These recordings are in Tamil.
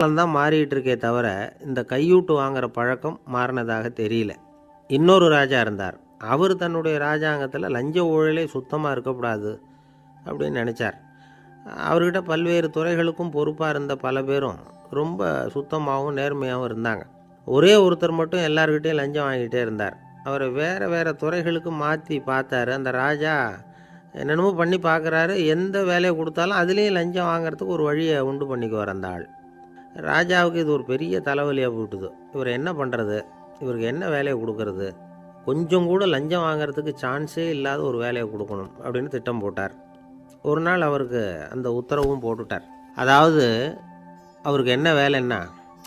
தான் மாறிட்டு இருக்கே தவிர இந்த கையூட்டு வாங்குற பழக்கம் மாறினதாக தெரியல. இன்னொரு ராஜா இருந்தார். அவர் தன்னுடைய ராஜாங்கத்தில் லஞ்ச ஊழலே சுத்தமாக இருக்கக்கூடாது அப்படின்னு நினச்சார். அவர்கிட்ட பல்வேறு துறைகளுக்கும் பொறுப்பாக இருந்த பல பேரும் ரொம்ப சுத்தமாகவும் நேர்மையாகவும் இருந்தாங்க. ஒரே ஒருத்தர் மட்டும் எல்லார்கிட்டையும் லஞ்சம் வாங்கிட்டே இருந்தார். அவரை வேறு வேறு துறைகளுக்கு மாற்றி பார்த்தாரு. அந்த ராஜா என்னென்னமோ பண்ணி பார்க்குறாரு. எந்த வேலையை கொடுத்தாலும் அதுலேயும் லஞ்சம் வாங்குறதுக்கு ஒரு வழியை உண்டு பண்ணிக்குவார் அந்த ஆள். ராஜாவுக்கு இது ஒரு பெரிய தலைவலியாக போட்டுது இவர் என்ன பண்ணுறது இவருக்கு என்ன வேலையை கொடுக்கறது? கொஞ்சம் கூட லஞ்சம் வாங்குறதுக்கு சான்ஸே இல்லாத ஒரு வேலையை கொடுக்கணும் அப்படின்னு திட்டம் போட்டார். ஒரு நாள் அவருக்கு அந்த உத்தரவும் போட்டுட்டார். அதாவது அவருக்கு என்ன வேலைன்னா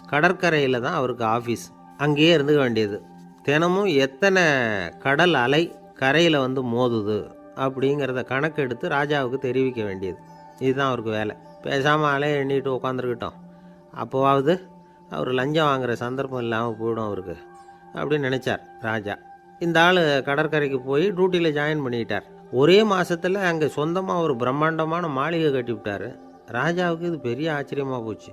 கடற்கரையில் தான் அவருக்கு ஆஃபீஸ். அங்கேயே இருந்துக்க வேண்டியது. தினமும் எத்தனை கடல் அலை கரையில் வந்து மோதுது அப்படிங்கிறத கணக்கெடுத்து ராஜாவுக்கு தெரிவிக்க வேண்டியது. இதுதான் அவருக்கு வேலை. பேசாமல் அலையை எண்ணிட்டு உட்காந்துருக்கிட்டோம் அப்போவாவது அவர் லஞ்சம் வாங்குகிற சந்தர்ப்பம் இல்லாமல் போயிடும் அவருக்கு அப்படின்னு நினச்சார் ராஜா. இந்த ஆள் கடற்கரைக்கு போய் டியூட்டியில் ஜாயின் பண்ணிக்கிட்டார் ஒரே மாதத்தில் அங்கே சொந்தமாக ஒரு பிரம்மாண்டமான மாளிகை கட்டிவிட்டார் ராஜாவுக்கு இது பெரிய ஆச்சரியமாக போச்சு.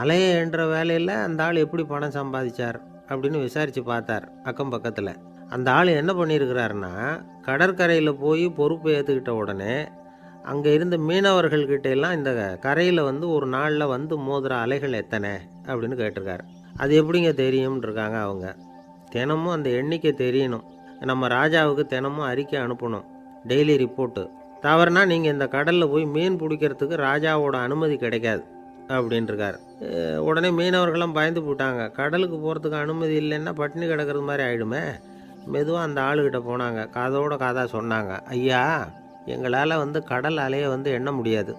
அலைய என்ற வேலையில் அந்த ஆள் எப்படி பணம் சம்பாதிச்சார் அப்படின்னு விசாரித்து பார்த்தார் அக்கம் பக்கத்தில். அந்த ஆள் என்ன பண்ணியிருக்கிறாருன்னா கடற்கரையில் போய் பொறுப்பு ஏற்றுக்கிட்ட உடனே அங்கே இருந்த மீனவர்கள்கிட்ட எல்லாம் இந்த கரையில் வந்து ஒரு நாளில் வந்து மோதுகிற அலைகள் எத்தனை அப்படின்னு கேட்டிருக்காரு. அது எப்படிங்க தெரியும்னு இருக்காங்க அவங்க. தினமும் அந்த எண்ணிக்கை தெரியணும். நம்ம ராஜாவுக்கு தினமும் அறிக்கை அனுப்பணும். டெய்லி ரிப்போர்ட்டு தவறுனா நீங்கள் இந்த கடலில் போய் மீன் பிடிக்கிறதுக்கு ராஜாவோட அனுமதி கிடைக்காது அப்படின்ட்டுருக்காரு உடனே மீனவர்கள்லாம் பயந்து போட்டாங்க கடலுக்கு போகிறதுக்கு அனுமதி இல்லைன்னா பட்டினி கிடக்கிறது மாதிரி ஆகிடுமே மெதுவாக அந்த ஆளுகிட்ட போனாங்க. காதோட காதா சொன்னாங்க. ஐயா எங்களால் வந்து கடல் அலையை வந்து எண்ண முடியாது.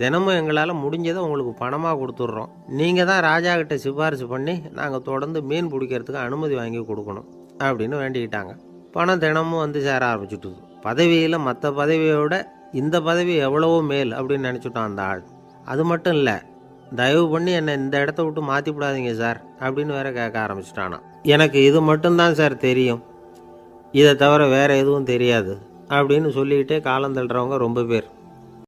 தினமும் எங்களால் முடிஞ்சதை உங்களுக்கு பணமாக கொடுத்துட்றோம். நீங்கள் தான் ராஜா கிட்ட சிபாரிசு பண்ணி நாங்கள் தொடர்ந்து மீன் பிடிக்கிறதுக்கு அனுமதி வாங்கி கொடுக்கணும் அப்படின்னு வேண்டிக்கிட்டாங்க. பணம் தினமும் வந்து சேர ஆரம்பிச்சுட்டுது. பதவியில் மற்ற பதவியோட இந்த பதவி எவ்வளவோ மேல் அப்படின்னு நினச்சிட்டோம் அந்த ஆள். அது மட்டும் இல்லை தயவு பண்ணி என்னை இந்த இடத்த விட்டு மாற்றி விடாதீங்க சார் அப்படின்னு வேற கேட்க ஆரம்பிச்சிட்டானா. எனக்கு இது மட்டும்தான் சார் தெரியும். இதை தவிர வேறு எதுவும் தெரியாது. அப்படின்னு சொல்லிக்கிட்டே காலம் தள்ளுறவங்க ரொம்ப பேர்.